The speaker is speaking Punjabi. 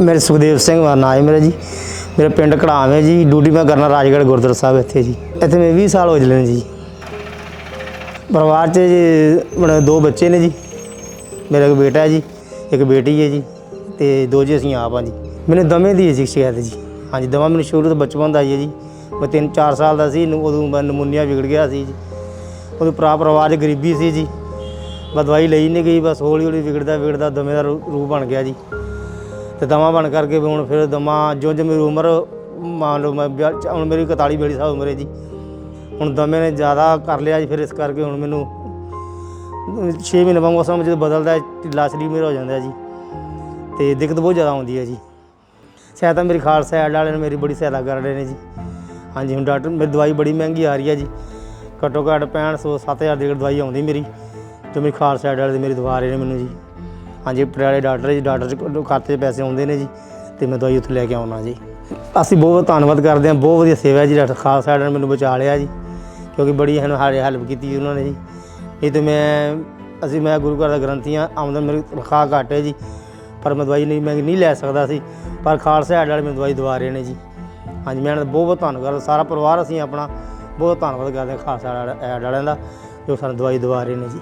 ਮੇਰੇ ਸੁਖਦੇਵ ਸਿੰਘ ਦਾ ਨਾਮ ਹੈ ਮੇਰਾ ਜੀ। ਮੇਰਾ ਪਿੰਡ ਕੜਾਮ ਜੀ। ਡਿਊਟੀ ਮੈਂ ਕਰਨਾ ਰਾਜਗੜ੍ਹ ਗੁਰਦੁਆਰਾ ਸਾਹਿਬ ਇੱਥੇ ਜੀ। ਇੱਥੇ ਮੈਂ 20 ਸਾਲ ਹੋ ਜਲੇ ਨੇ ਜੀ। ਪਰਿਵਾਰ 'ਚ ਜੀ ਮੇਰੇ ਦੋ ਬੱਚੇ ਨੇ ਜੀ। ਮੇਰਾ ਇੱਕ ਬੇਟਾ ਹੈ ਜੀ, ਇੱਕ ਬੇਟੀ ਹੈ ਜੀ ਤੇ ਦੋ ਜੀ ਅਸੀਂ ਆਪ ਹਾਂ ਜੀ। ਮੈਨੂੰ ਦਮੇ ਦੀ ਹੈ ਜੀ ਸ਼ਿਕਾਇਤ ਜੀ। ਹਾਂਜੀ, ਦਮਾ ਮੈਨੂੰ ਸ਼ੁਰੂ ਤੋਂ ਬਚਪਨ ਦਾ ਹੀ ਹੈ ਜੀ। ਮੈਂ 3-4 ਸਾਲ ਦਾ ਸੀ ਉਦੋਂ ਮੈਂ ਨਮੂਨੀਆ ਵਿਗੜ ਗਿਆ ਸੀ ਜੀ। ਉਦੋਂ ਭਰਾ ਪਰਿਵਾਰ 'ਚ ਗਰੀਬੀ ਸੀ ਜੀ। ਬਸ ਦਵਾਈ ਲਈ ਨਹੀਂ ਗਈ, ਬਸ ਹੌਲੀ ਹੌਲੀ ਵਿਗੜਦਾ ਵਿਗੜਦਾ ਦਮੇ ਦਾ ਰੂ- ਰੂਪ ਬਣ ਗਿਆ ਜੀ। ਤੇ ਦਮਾ ਬਣ ਕਰਕੇ ਵੀ ਹੁਣ ਫਿਰ ਦਮਾ ਜੋ ਜੋ ਮੇਰੀ ਉਮਰ, ਮੰਨ ਲਓ ਮੈਂ ਵਿਆਹ- ਚ- ਹੁਣ ਮੇਰੀ 41 42 ਸਾਲ ਉਮਰ ਹੈ ਜੀ। ਹੁਣ ਦਮੇ ਨੇ ਜ਼ਿਆਦਾ ਕਰ ਲਿਆ ਜੀ, ਫਿਰ ਇਸ ਕਰਕੇ ਹੁਣ ਮੈਨੂੰ 6 ਮਹੀਨੇ ਬਾਅਦ ਮੌਸਮ ਜਦੋਂ ਬਦਲਦਾ ਹੈ, ਢਿੱਲਾ ਸਰੀਰ ਮੇਰਾ ਹੋ ਜਾਂਦਾ ਹੈ ਜੀ। ਤੇ ਦਿੱਕਤ ਬਹੁਤ ਜ਼ਿਆਦਾ ਆਉਂਦੀ ਹੈ ਜੀ। ਸਹਾਇਤਾ ਮੇਰੀ ਖਾਲਸਾ ਐਡ ਵਾਲੇ ਨੇ ਮੇਰੀ ਬੜੀ ਸਹਾਇਤਾ ਕਰ ਰਹੇ ਨੇ ਜੀ। ਹਾਂਜੀ, ਹੁਣ ਡਾਕਟਰ, ਮੇਰੀ ਦਵਾਈ ਬੜੀ ਮਹਿੰਗੀ ਆ ਰਹੀ ਹੈ ਜੀ। ਘੱਟੋ ਘੱਟ 6500 7000 ਦੀ ਦਵਾਈ ਆਉਂਦੀ ਮੇਰੀ, ਜੋ ਮੇਰੀ ਖਾਲਸਾ ਐਡ ਵਾਲੇ ਦੀ ਮੇਰੀ ਦਵਾ ਰਹੇ ਨੇ ਮੈਨੂੰ ਜੀ। ਹਾਂਜੀ, ਪਟਿਆਲੇ ਡਾਕਟਰ ਜੀ, ਡਾਕਟਰ ਦੇ ਖਾਤੇ 'ਚ ਪੈਸੇ ਆਉਂਦੇ ਨੇ ਜੀ, ਤੇ ਮੈਂ ਦਵਾਈ ਉੱਥੇ ਲੈ ਕੇ ਆਉਣਾ ਜੀ। ਅਸੀਂ ਬਹੁਤ ਧੰਨਵਾਦ ਕਰਦੇ ਹਾਂ, ਬਹੁਤ ਵਧੀਆ ਸੇਵਾ ਜੀ, ਡਾਕਟਰ ਖਾਲਸਾ ਐਡ ਨੇ ਮੈਨੂੰ ਬਚਾ ਲਿਆ ਜੀ, ਕਿਉਂਕਿ ਬੜੀ ਸਾਨੂੰ ਹਾਰੇ ਹੈਲਪ ਕੀਤੀ ਜੀ ਉਹਨਾਂ ਨੇ ਜੀ। ਇਹ ਤੇ ਮੈਂ, ਅਸੀਂ ਮੈਂ ਗੁਰੂ ਘਰ ਦਾ ਗ੍ਰੰਥੀ ਹਾਂ ਆਮਦਨ ਮੇਰੀ ਤਨਖਾਹ ਘੱਟ ਹੈ ਜੀ, ਪਰ ਮੈਂ ਦਵਾਈ ਨਹੀਂ, ਮੈਂ ਨਹੀਂ ਲੈ ਸਕਦਾ ਸੀ, ਪਰ ਖਾਲਸਾ ਐਡ ਵਾਲੇ ਮੈਨੂੰ ਦਵਾਈ ਦਵਾ ਰਹੇ ਨੇ ਜੀ। ਹਾਂਜੀ, ਮੈਂ ਇਹਨਾਂ ਦਾ ਬਹੁਤ ਬਹੁਤ ਧੰਨਵਾਦ ਸਾਰਾ ਪਰਿਵਾਰ ਅਸੀਂ ਆਪਣਾ ਬਹੁਤ ਧੰਨਵਾਦ ਕਰਦੇ ਹਾਂ ਖਾਲਸਾ ਐਡ ਵਾਲਿਆਂ ਦਾ, ਜੋ ਸਾਨੂੰ ਦਵਾਈ ਦਵਾ ਰਹੇ ਨੇ ਜੀ।